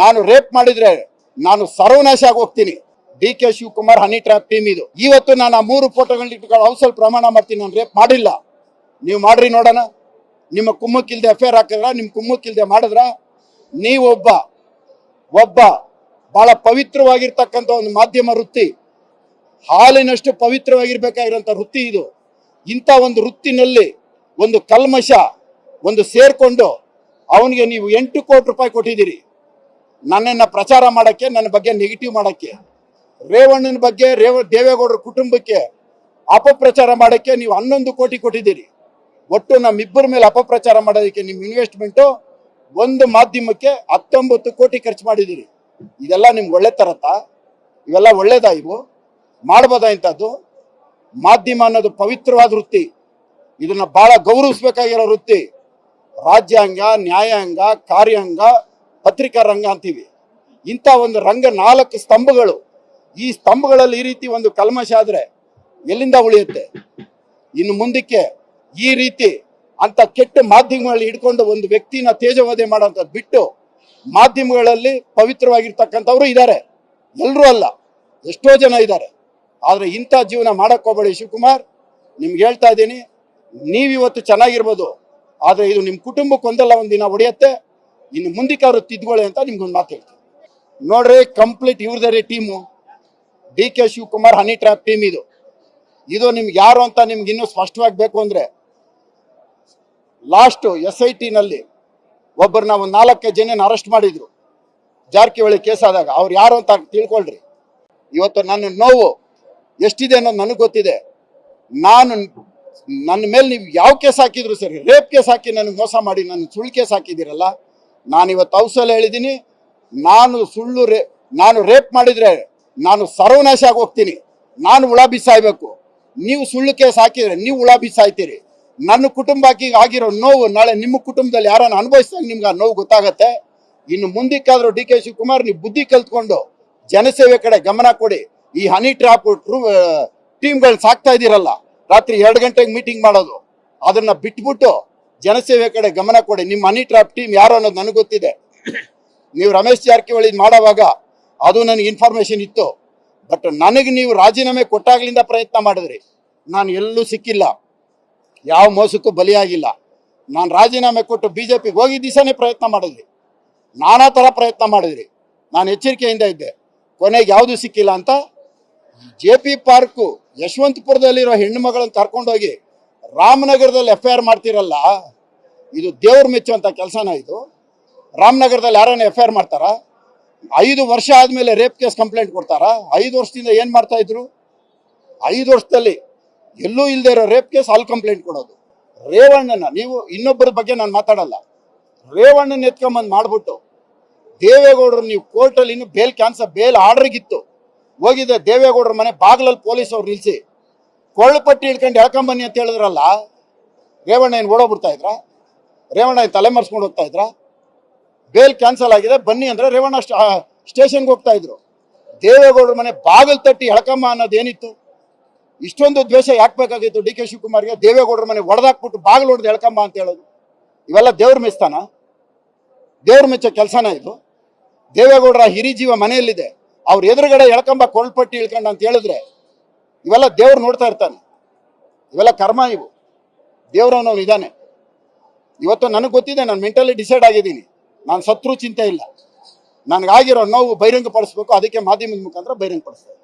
ನಾನು ರೇಪ್ ಮಾಡಿದ್ರೆ ನಾನು ಸರ್ವನಾಶ ಆಗಿ ಹೋಗ್ತೀನಿ D K Shivakumar honey trap team ಇದು. ಇವತ್ತು ನಾನು ಆ ಮೂರು ಫೋಟೋಗಳನ್ನ ಇಟ್ಕೊಂಡು ಹೌಸಲ್ಲಿ ಪ್ರಮಾಣ ಮಾಡ್ತೀನಿ, ನಾನು ರೇಪ್ ಮಾಡಿಲ್ಲ. ನೀವು ಮಾಡ್ರಿ ನೋಡೋಣ. ನಿಮ್ಮ ಕುಮ್ಮಕ್ಕಿಲ್ದೆ ಎಫ್ ಐ ಆರ್ ಹಾಕಿದ್ರ, ನಿಮ್ಮ ಕುಮ್ಮಕ್ಕಿಲ್ದೆ ಮಾಡಿದ್ರ ನೀವೊಬ್ಬ ಒಬ್ಬ ಬಹಳ ಪವಿತ್ರವಾಗಿರ್ತಕ್ಕಂಥ ಒಂದು ಮಾಧ್ಯಮ ವೃತ್ತಿ, ಹಾಲಿನಷ್ಟು ಪವಿತ್ರವಾಗಿರ್ಬೇಕಾಗಿರೋಂಥ ವೃತ್ತಿ ಇದು. ಇಂಥ ಒಂದು ವೃತ್ತಿನಲ್ಲಿ ಒಂದು ಕಲ್ಮಶ ಒಂದು ಸೇರ್ಕೊಂಡು ಅವನಿಗೆ ನೀವು ಎಂಟು ಕೋಟಿ ರೂಪಾಯಿ ಕೊಟ್ಟಿದ್ದೀರಿ. ನನ್ನನ್ನು ಪ್ರಚಾರ ಮಾಡೋಕ್ಕೆ, ನನ್ನ ಬಗ್ಗೆ ನೆಗೆಟಿವ್ ಮಾಡೋಕ್ಕೆ, ರೇವಣ್ಣನ ಬಗ್ಗೆ, ರೇವ, ದೇವೇಗೌಡರ ಕುಟುಂಬಕ್ಕೆ ಅಪಪ್ರಚಾರ ಮಾಡೋಕ್ಕೆ ನೀವು ಹನ್ನೊಂದು ಕೋಟಿ ಕೊಟ್ಟಿದ್ದೀರಿ. ಒಟ್ಟು ನಮ್ಮಿಬ್ಬರ ಮೇಲೆ ಅಪಪ್ರಚಾರ ಮಾಡೋದಕ್ಕೆ ನಿಮ್ಮ ಇನ್ವೆಸ್ಟ್ಮೆಂಟು ಒಂದು ಮಾಧ್ಯಮಕ್ಕೆ ಹತ್ತೊಂಬತ್ತು ಕೋಟಿ ಖರ್ಚು ಮಾಡಿದ್ದೀರಿ. ಇದೆಲ್ಲ ನಿಮ್ಗೆ ಒಳ್ಳೆ ತರತ್ತಾ ಇವೆಲ್ಲ ಒಳ್ಳೇದಾ ಇವು? ಮಾಡ್ಬೋದಾ ಇಂಥದ್ದು? ಮಾಧ್ಯಮ ಅನ್ನೋದು ಪವಿತ್ರವಾದ ವೃತ್ತಿ. ಇದನ್ನ ಬಹಳ ಗೌರವಿಸ್ಬೇಕಾಗಿರೋ ವೃತ್ತಿ. ರಾಜ್ಯಾಂಗ, ನ್ಯಾಯಾಂಗ, ಕಾರ್ಯಾಂಗ ಪತ್ರಿಕಾ ರಂಗ ಅಂತೀವಿ. ಇಂಥ ಒಂದು ರಂಗ ನಾಲ್ಕು ಸ್ತಂಭಗಳು, ಈ ಸ್ತಂಭಗಳಲ್ಲಿ ಈ ರೀತಿ ಒಂದು ಕಲ್ಮಶ ಆದರೆ ಎಲ್ಲಿಂದ ಉಳಿಯುತ್ತೆ? ಇನ್ನು ಮುಂದಕ್ಕೆ ಈ ರೀತಿ ಅಂತ ಕೆಟ್ಟ ಮಾಧ್ಯಮಗಳಲ್ಲಿ ಹಿಡ್ಕೊಂಡು ಒಂದು ವ್ಯಕ್ತಿನ ತೇಜವಧೆ ಮಾಡೋಂಥದ್ದು ಬಿಟ್ಟು ಮಾಧ್ಯಮಗಳಲ್ಲಿ ಪವಿತ್ರವಾಗಿರ್ತಕ್ಕಂಥವ್ರು ಇದ್ದಾರೆ ಎಲ್ಲರೂ ಅಲ್ಲ, ಎಷ್ಟೋ ಜನ ಇದ್ದಾರೆ ಆದರೆ ಇಂಥ ಜೀವನ ಹೋಗಬೇಡಿ ಶಿವಕುಮಾರ್. ನಿಮ್ಗೆ ಹೇಳ್ತಾ ಇದ್ದೀನಿ, ನೀವಿವತ್ತು ಚೆನ್ನಾಗಿರ್ಬೋದು, ಆದರೆ ಇದು ನಿಮ್ಮ ಕುಟುಂಬಕ್ಕೊಂದಲ್ಲ ಒಂದು ದಿನ ಹೊಡೆಯುತ್ತೆ ಇನ್ನು ಮುಂದಕ್ಕೆ ಅವರು ತಿದ್ಕೊಳ್ಳಿ ಅಂತ ನಿಮ್ಗೊಂದು ಮಾತು ಹೇಳ್ತೀನಿ. ನೋಡ್ರಿ ಕಂಪ್ಲೀಟ್ ಇವ್ರದೇ ರೀ team D K Shivakumar honey trap team ಇದು. ಇದು ನಿಮ್ಗೆ ಯಾರು ಅಂತ ನಿಮ್ಗೆ ಇನ್ನೂ ಸ್ಪಷ್ಟವಾಗಿ ಬೇಕು ಅಂದ್ರೆ ಲಾಸ್ಟ್ ಎಸ್ ಐ ಟಿನಲ್ಲಿ ಒಬ್ಬರನ್ನ ಒಂದು ನಾಲ್ಕೈದು ಜನ ಅರೆಸ್ಟ್ ಮಾಡಿದ್ರು. ಜಾರಕಿಹೊಳಿ ಕೇಸ್ ಆದಾಗ. ಅವ್ರು ಯಾರು ಅಂತ ತಿಳ್ಕೊಳ್ರಿ. ಇವತ್ತು ನನ್ನ ನೋವು ಎಷ್ಟಿದೆ ಅನ್ನೋದು ನನಗೆ ಗೊತ್ತಿದೆ. ನಾನು ನನ್ನ ಮೇಲೆ ನೀವು ಯಾವ ಕೇಸ್ ಹಾಕಿದ್ರು ಸರಿ ರೇಪ್ ಕೇಸ್ ಹಾಕಿ ನನಗೆ ಮೋಸ ಮಾಡಿ, ನನ್ನ ಸುಳ್ಳು ಕೇಸ್ ಹಾಕಿದ್ದೀರಲ್ಲ ನಾನು ಇವತ್ತು ಹೌಸಲ್ಲಿ ಹೇಳಿದ್ದೀನಿ ನಾನು ಸುಳ್ಳು ರೇ, ನಾನು ರೇಪ್ ಮಾಡಿದರೆ ನಾನು ಸರ್ವನಾಶ ಆಗಿ ಹೋಗ್ತೀನಿ ನಾನು ಹುಳ ಬಿಸಾಯ್ಬೇಕು. ನೀವು ಸುಳ್ಳು ಕೇಸ್ ಹಾಕಿದರೆ ನೀವು ಹುಳ ಬಿಸಾಯ್ತೀರಿ. ನನ್ನ ಕುಟುಂಬಕ್ಕೆ ಆಗಿರೋ ನೋವು ನಾಳೆ ನಿಮ್ಮ ಕುಟುಂಬದಲ್ಲಿ ಯಾರನ್ನು ಅನುಭವಿಸಿದಾಗ ನಿಮ್ಗೆ ಆ ನೋವು ಗೊತ್ತಾಗತ್ತೆ. ಇನ್ನು ಮುಂದಕ್ಕಾದರೂ ಡಿ ಕೆ ಶಿವಕುಮಾರ್, ನೀವು ಬುದ್ಧಿ ಕಲ್ತ್ಕೊಂಡು ಜನಸೇವೆ ಕಡೆ ಗಮನ ಕೊಡಿ. ಈ ಹನಿ ಟ್ರಾಪ್ ಟ್ರೂ ಟೀಮ್ಗಳು ಸಾಕ್ತಾ ಇದ್ದೀರಲ್ಲ. ರಾತ್ರಿ ಎರಡು ಗಂಟೆಗೆ ಮೀಟಿಂಗ್ ಮಾಡೋದು. ಅದನ್ನು ಬಿಟ್ಬಿಟ್ಟು ಜನಸೇವೆ ಕಡೆ ಗಮನ ಕೊಡಿ. ನಿಮ್ಮ ಮನಿ ಟ್ರಾಪ್ ಟೀಮ್ ಯಾರು ಅನ್ನೋದು ನನಗೆ ಗೊತ್ತಿದೆ. ನೀವು ರಮೇಶ್ ಜಾರಕಿಹೊಳಿ ಮಾಡೋವಾಗ ಅದು ನನಗೆ ಇನ್ಫಾರ್ಮೇಶನ್ ಇತ್ತು. ಬಟ್ ನನಗೆ ನೀವು ರಾಜೀನಾಮೆ ಕೊಟ್ಟಾಗ್ಲಿಂದ ಪ್ರಯತ್ನ ಮಾಡಿದ್ರಿ. ನಾನು ಎಲ್ಲೂ ಸಿಕ್ಕಿಲ್ಲ. ಯಾವ ಮೋಸಕ್ಕೂ ಬಲಿಯಾಗಿಲ್ಲ. ನಾನು ರಾಜೀನಾಮೆ ಕೊಟ್ಟು ಬಿ ಜೆ ಪಿಗೆ ಹೋಗಿದ್ದ ದಿವಸನೇ ಪ್ರಯತ್ನ ಮಾಡಿದ್ರಿ. ನಾನಾ ಥರ ಪ್ರಯತ್ನ ಮಾಡಿದ್ರಿ. ನಾನು ಎಚ್ಚರಿಕೆಯಿಂದ ಇದ್ದೆ. ಕೊನೆಗೆ ಯಾವುದು ಸಿಕ್ಕಿಲ್ಲ ಅಂತ. ಜೆ ಪಿ ಪಾರ್ಕು ಯಶವಂತಪುರದಲ್ಲಿರೋ ಹೆಣ್ಣು ಮಗಳನ್ನು ಕರ್ಕೊಂಡೋಗಿ ರಾಮನಗರದಲ್ಲಿ ಎಫ್ ಐ ಆರ್ ಮಾಡ್ತಿರಲ್ಲ, ಇದು ದೇವ್ರ ಮೆಚ್ಚುವಂಥ ಕೆಲಸನ ಇದು. ರಾಮನಗರದಲ್ಲಿ ಯಾರನ್ನ ಎಫ್ ಐ ಆರ್ ಮಾಡ್ತಾರಾ? ಐದು ವರ್ಷ ಆದಮೇಲೆ ರೇಪ್ ಕೇಸ್ ಕಂಪ್ಲೇಂಟ್ ಕೊಡ್ತಾರಾ? ಐದು ವರ್ಷದಿಂದ ಏನು ಮಾಡ್ತಾ ಇದ್ರು? ಐದು ವರ್ಷದಲ್ಲಿ ಎಲ್ಲೂ ಇಲ್ಲದೆ ಇರೋ ರೇಪ್ ಕೇಸ್ ಅಲ್ಲಿ ಕಂಪ್ಲೇಂಟ್ ಕೊಡೋದು. ರೇವಣ್ಣನ, ನೀವು ಇನ್ನೊಬ್ಬರ ಬಗ್ಗೆ ನಾನು ಮಾತಾಡಲ್ಲ. ರೇವಣ್ಣನ ಎತ್ಕೊಂಬಂದು ಮಾಡ್ಬಿಟ್ಟು ದೇವೇಗೌಡರು ನೀವು ಕೋರ್ಟಲ್ಲಿ ಇನ್ನು ಬೇಲ್ ಕ್ಯಾನ್ಸಲ್ ಬೇಲ್ ಆರ್ಡ್ರಿಗಿತ್ತು. ಹೋಗಿದ್ದೆ ದೇವೇಗೌಡರ ಮನೆ ಬಾಗ್ಲಲ್ಲಿ ಪೊಲೀಸ್ ಅವ್ರು ನಿಲ್ಸಿ ಇಳ್ಕೊಂಡು ಹಿಡ್ಕೊಂಡು ಎಳ್ಕೊಂಬನ್ನಿ ಅಂತ ಹೇಳಿದ್ರಲ್ಲ, ರೇವಣ್ಣ ಏನು ಓಡೋಗ್ಬಿಡ್ತಾ ಇದ್ರ? ರೇವಣ್ಣ ತಲೆ ಮರೆಸ್ಕೊಂಡು ಹೋಗ್ತಾ ಇದ್ರ? ಬೇಲ್ ಕ್ಯಾನ್ಸಲ್ ಆಗಿದೆ, ಬನ್ನಿ ಅಂದ್ರೆ ರೇವಣ್ಣ ಸ್ಟೇಷನ್ಗೆ ಹೋಗ್ತಾ ಇದ್ರು. ದೇವೇಗೌಡರ ಮನೆ ಬಾಗಿಲು ತಟ್ಟಿ ಎಳ್ಕಮ್ಮ ಅನ್ನೋದು ಏನಿತ್ತು? ಇಷ್ಟೊಂದು ದ್ವೇಷ ಯಾಕೆ ಬೇಕಾಗಿತ್ತು ಡಿ ಕೆ ಶಿವಕುಮಾರ್ಗೆ? ದೇವೇಗೌಡರ ಮನೆ ಒಡೆದಾಕ್ಬಿಟ್ಟು ಬಾಗಿಲು ಹೊಡೆದು ಎಳ್ಕಮ್ಮ ಅಂತ ಹೇಳೋದು. ಇವೆಲ್ಲ ದೇವ್ರ ಮೆಚ್ತಾನ? ದೇವ್ರ ಮೆಚ್ಚೋ ಕೆಲಸನ ಇದು? ದೇವೇಗೌಡರ ಹಿರಿಜೀವ ಮನೆಯಲ್ಲಿದೆ. ಅವ್ರ ಎದುರುಗಡೆ ಎಳ್ಕಂಬ ಕೊಳ್ಪಟ್ಟಿ ಇಳ್ಕೊಂಡು ಅಂತ ಹೇಳಿದ್ರೆ ಇವೆಲ್ಲ ದೇವ್ರು ನೋಡ್ತಾ ಇರ್ತಾನೆ. ಇವೆಲ್ಲ ಕರ್ಮ ಇವು. ದೇವ್ರವನವನು ಇದ್ದಾನೆ ಇವತ್ತು ನನಗೆ ಗೊತ್ತಿದೆ, ನಾನು ಮೆಂಟಲಿ ಡಿಸೈಡ್ ಆಗಿದ್ದೀನಿ. ನಾನು ಸತ್ರು ಚಿಂತೆ ಇಲ್ಲ. ನನಗಾಗಿರೋ ನೋವು ಬಹಿರಂಗಪಡಿಸ್ಬೇಕು, ಅದಕ್ಕೆ ಮಾಧ್ಯಮದ ಮುಖಾಂತರ ಬಹಿರಂಗಪಡಿಸ್ತಾ